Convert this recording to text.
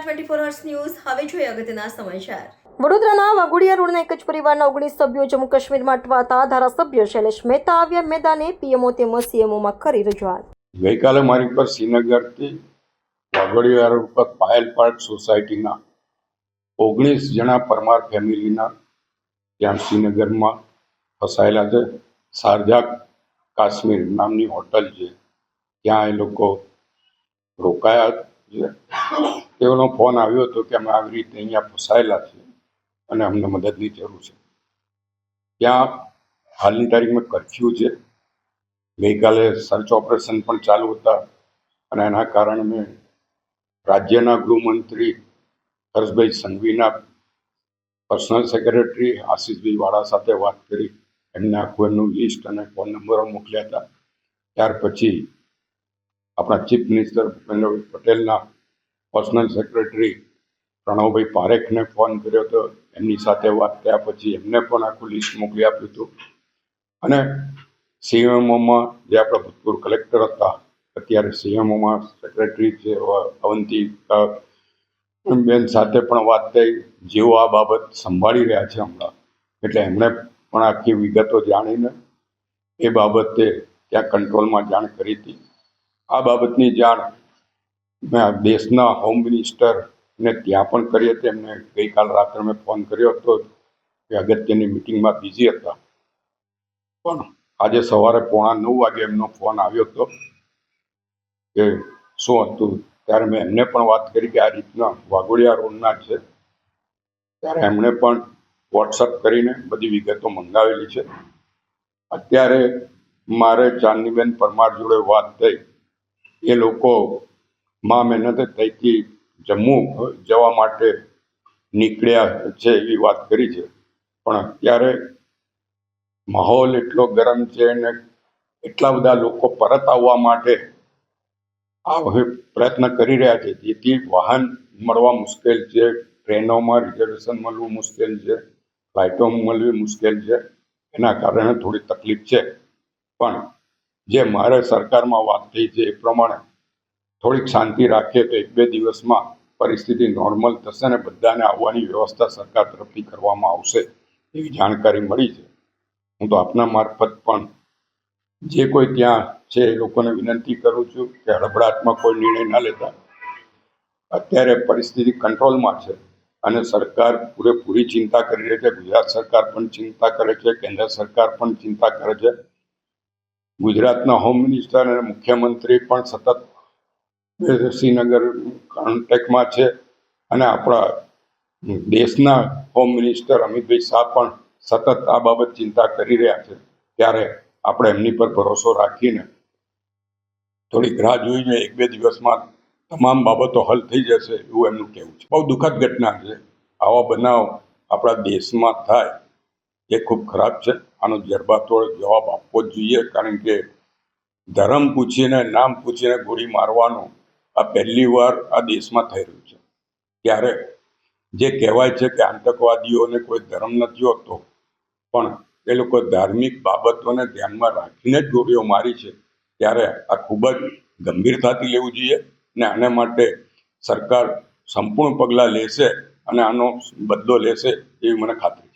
Twenty four hours news હવે જોઈએ અગત્યના સમાચાર. વડોદરાના વાઘોડિયા રોડના એક જ પરિવારના ઓગણીસ સભ્યો જમ્મુ કાશ્મીરમાં અટવાતા ધારાસભ્ય શૈલેષ મહેતા આવ્યા. મેદાને પીએમઓ તેમજ સીએમઓમાં કરી રજૂઆત. ગઈકાલે મારી પર શ્રીનગરથી વાઘોડિયા રોડ પર પાયલ પાર્ક સોસાયટીના ઓગણીસ જણા પરમાર ફેમિલીના ત્યાં શ્રીનગરમાં ફસાયેલા છે. શારજા કાશ્મીર નામની હોટલ છે. ત્યાં એ લોકો રોકાયા છે. તેઓનો ફોન આવ્યો હતો કે અમે આવી રીતે અહીંયા ફસાયેલા છીએ અને અમને મદદની જરૂર છે. ત્યાં હાલની તારીખમાં કરફ્યુ છે. ગઈકાલે સર્ચ ઓપરેશન પણ ચાલુ હતા અને એના કારણે મેં રાજ્યના ગૃહમંત્રી હર્ષભાઈ સંઘવીના પર્સનલ સેક્રેટરી આશીષભાઈ વાળા સાથે વાત કરી. એમને આખું એમનું લિસ્ટ અને ફોન નંબરો મોકલ્યા હતા. ત્યાર પછી આપણા ચીફ મિનિસ્ટર ભૂપેન્દ્રભાઈ પટેલના પર્સનલ સેક્રેટરી પ્રણવભાઈ પારેખને ફોન કર્યો હતો એમની સાથે વાત થયા પછી એમને પણ આખું લિસ્ટ મોકલી આપ્યું હતું. અને સીએમઓમાં જે આપણા ભૂતપૂર્વ કલેક્ટર હતા, અત્યારે સીએમઓમાં સેક્રેટરી છે અવંતી બેન સાથે પણ વાત થઈ, જેઓ આ બાબત સંભાળી રહ્યા છે હમણાં. એટલે એમણે પણ આખી વિગતો જાણીને એ બાબતે ત્યાં કંટ્રોલમાં જાણ કરી હતી. આ બાબતની જાણ દેશના હોમ મિનિસ્ટર ને ત્યાં પણ કરી હતી એમને ગઈકાલ રાત્રે મેં ફોન કર્યો હતો કે અગત્યની મિટિંગમાં બિઝી હતા. પણ આજે સવારે પોણા નવ વાગે એમનો ફોન આવ્યો હતો કે શું હતું? ત્યારે મેં એમને પણ વાત કરી કે આ રીતના વાઘોડિયા રોડના છે. ત્યારે એમણે પણ વોટ્સઅપ કરીને બધી વિગતો મંગાવેલી છે. અત્યારે મારે ચાંદનીબેન પરમાર જોડે વાત થઈ. એ લોકો માં મહેનતે ત્યાંથી જમ્મુ જવા માટે નીકળ્યા છે એવી વાત કરી છે. પણ અત્યારે માહોલ એટલો ગરમ છે અને એટલા બધા લોકો પરત આવવા માટે આ પ્રયત્ન કરી રહ્યા છે. જેથી વાહન મળવા મુશ્કેલ છે, ટ્રેનોમાં રિઝર્વેશન મળવું મુશ્કેલ છે ફ્લાઇટો મળવી મુશ્કેલ છે, એના કારણે થોડી તકલીફ છે. પણ જે મારે સરકારમાં વાત થઈ છે એ પ્રમાણે થોડીક શાંતિ રાખીએ તો એક બે દિવસમાં પરિસ્થિતિ નોર્મલ થશે અને બધાને આવવાની વ્યવસ્થા સરકાર તરફથી કરવામાં આવશે એવી જાણકારી મળી છે. હું તો આપના મારફત પણ જે કોઈ ત્યાં છે એ લોકોને વિનંતી કરું છું કે હળબડાટમાં કોઈ નિર્ણય ન લેતા. અત્યારે પરિસ્થિતિ કંટ્રોલમાં છે અને સરકાર પૂરેપૂરી ચિંતા કરી રહી છે. ગુજરાત સરકાર પણ ચિંતા કરે છે, કેન્દ્ર સરકાર પણ ચિંતા કરે છે. ગુજરાતના હોમ મિનિસ્ટર અને મુખ્યમંત્રી પણ સતત શ્રીનગર કોન્ટેક્ટમાં છે અને આપણા દેશના હોમ મિનિસ્ટર અમિતભાઈ શાહ પણ સતત આ બાબત ચિંતા કરી રહ્યા છે. ત્યારે આપણે એમની પર ભરોસો રાખીને થોડીક રાહ જોઈ જોઈએ એક બે દિવસમાં તમામ બાબતો હલ થઈ જશે એવું એમનું કહેવું છે. બહુ દુઃખદ ઘટના છે. આવા બનાવ આપણા દેશમાં થાય એ ખૂબ ખરાબ છે. આનો જરબાતોડ જવાબ આપવો જ જોઈએ, કારણ કે ધર્મ પૂછીને, નામ પૂછીને ગોળી મારવાનું આ પહેલી વાર આ દેશમાં થઈ રહ્યું છે. ત્યારે જે કહેવાય છે કે આતંકવાદીઓને કોઈ ધર્મ નથી હોતો, પણ એ લોકો ધાર્મિક બાબતોને ધ્યાનમાં રાખીને જ ગોળીઓ મારી છે, ત્યારે આ ખૂબ જ ગંભીરતાથી લેવું જોઈએ અને આના માટે સરકાર સંપૂર્ણ પગલાં લેશે અને આનો બદલો લેશે એવી મને ખાતરી